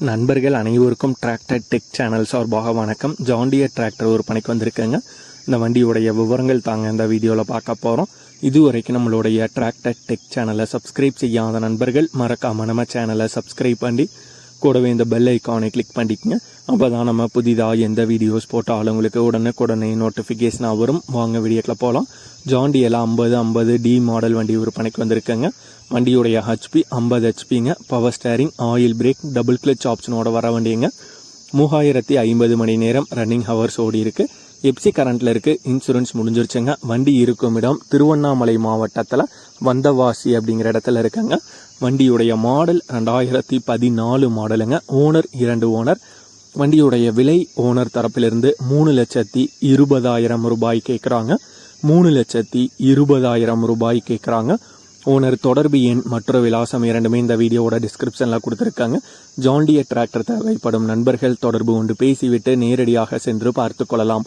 நண்பர்கள் அனைவருக்கும் tractor tech channel சார்பாக வணக்கம். ஜாண்டியர் டிராக்டர் ஒரு பணிக்கு வந்திருக்கேங்க. இந்த வண்டியுடைய விவரங்கள் தாங்க இந்த வீடியோவில் பார்க்க போகிறோம் இதுவரைக்கும் நம்மளுடைய டிராக்டர் டெக் சேனலை சப்ஸ்கிரைப் செய்யாத நண்பர்கள் மறக்காம நம்ம சேனலை சப்ஸ்கிரைப் பண்ணி கூடவே இந்த பெல் ஐக்கானை கிளிக் பண்ணிக்கங்க. அப்போ தான் நம்ம புதிதாக எந்த வீடியோஸ் போட்டாலும் உங்களுக்கு உடனுக்குடனே நோட்டிஃபிகேஷனாக வரும். வாங்க வீடியோக்கில் போகலாம் ஜாண்டியில் ஐம்பது ஐம்பது டி மாடல் வண்டி விற்பனைக்கு வந்திருக்கேங்க. வண்டியுடைய ஹெச்பி ஐம்பது ஹெச்பிங்க power steering oil brake double clutch ஆப்ஷனோட வர வண்டிங்க. மூவாயிரத்தி ஐம்பது மணி நேரம் ரன்னிங் ஹவர்ஸ் ஓடி இருக்குது எப்சி கரண்ட்ல இருக்கு. இன்சூரன்ஸ் முடிஞ்சிருச்சுங்க. வண்டி இருக்கும் இடம் திருவண்ணாமலை மாவட்டத்தில் வந்தவாசி அப்படிங்கிற இடத்துல இருக்குங்க. வண்டியுடைய மாடல் ரெண்டாயிரத்தி பதினாலு மாடலுங்க ஓனர் இரண்டு ஓனர் வண்டியுடைய விலை ஓனர் தரப்பிலிருந்து மூணு லட்சத்தி இருபதாயிரம் ரூபாய் கேட்குறாங்க மூணு லட்சத்தி இருபதாயிரம் ரூபாய் கேட்குறாங்க ஓனர் தொடர்பு எண் மற்றொரு விலாசம் இரண்டுமே இந்த வீடியோவோட டிஸ்கிரிப்ஷனில் கொடுத்துருக்காங்க. ஜாண்டிய டிராக்டர் தேவைப்படும் நண்பர்கள் தொடர்பு கொண்டு பேசிவிட்டு நேரடியாக சென்று பார்த்து கொள்ளலாம்.